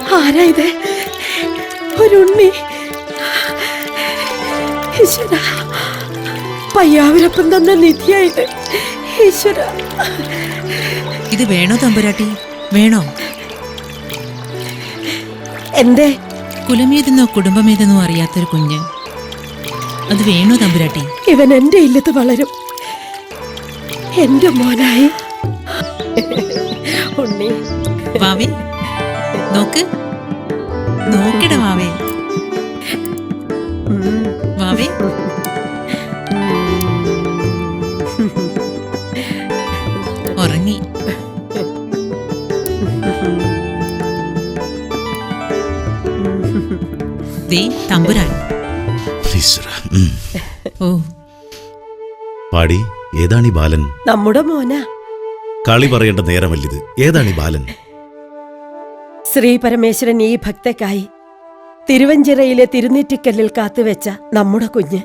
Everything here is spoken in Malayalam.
ആരാ ഇത്? ഒരുണ്ണി ഈശ്വര. പയ്യാവരപ്പം തന്ന നിധിയായത് ഈശ്വര. ഇത് വേണോ തമ്പുരാട്ടി? വേണോ? എന്തേ? കുലമേതെന്നോ കുടുംബമേതെന്നോ അറിയാത്തൊരു കുഞ്ഞ്. അത് വേണോ തമ്പുരാട്ടി? ഇവൻ എന്റെ ഇല്ലത്ത് വളരും. എന്റെ മോനായി. ഉണ്ണി വാവേ. നോക്ക്. നോക്കിട മാവേ. മാവേ. ഉറങ്ങി. ദേ തമ്പുരാൻ. ഓ. പാടി ഏതാണീ ബാലൻ? നമ്മുടെ മോന. കളി പറയേണ്ട നേരമല്ലിത്. ഏതാണീ ബാലൻ? ശ്രീ പരമേശ്വരൻ ഈ ഭക്തക്കായി തിരുവഞ്ചിറയിലെ തിരുനെറ്റിക്കല്ലിൽ കാത്തുവെച്ച നമ്മുടെ കുഞ്ഞ്.